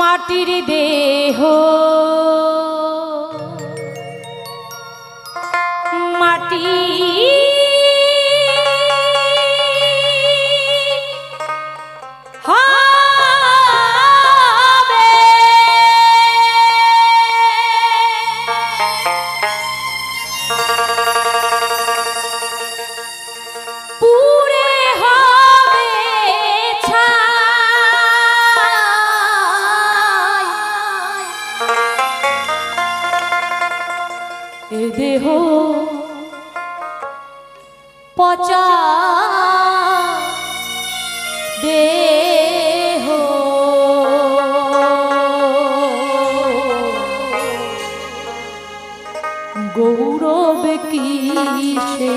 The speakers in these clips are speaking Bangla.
মাটির দেহ। মাটি দেহ। পচা দেহ। গৌরব কি সে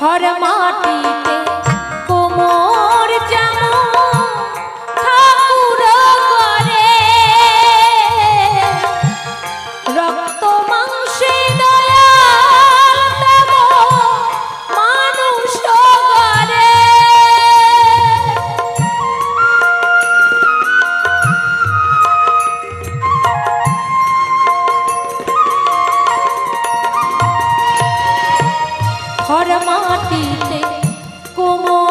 হর মাটি মাটিতে কোমল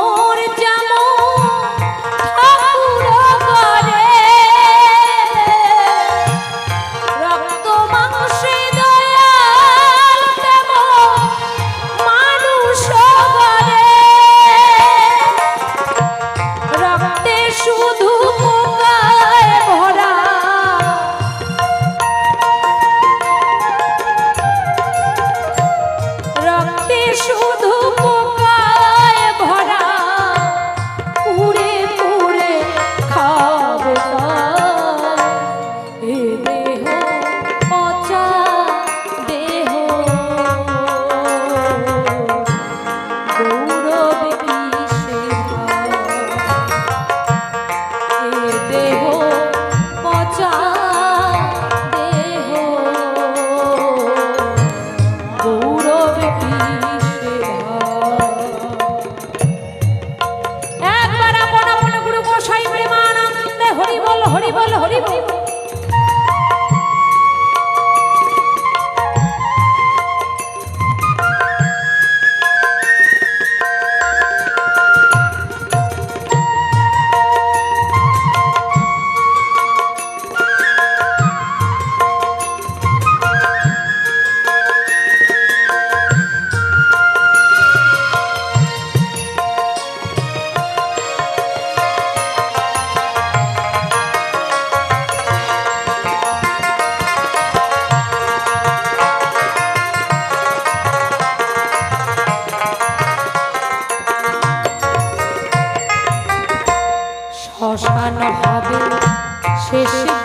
谢谢。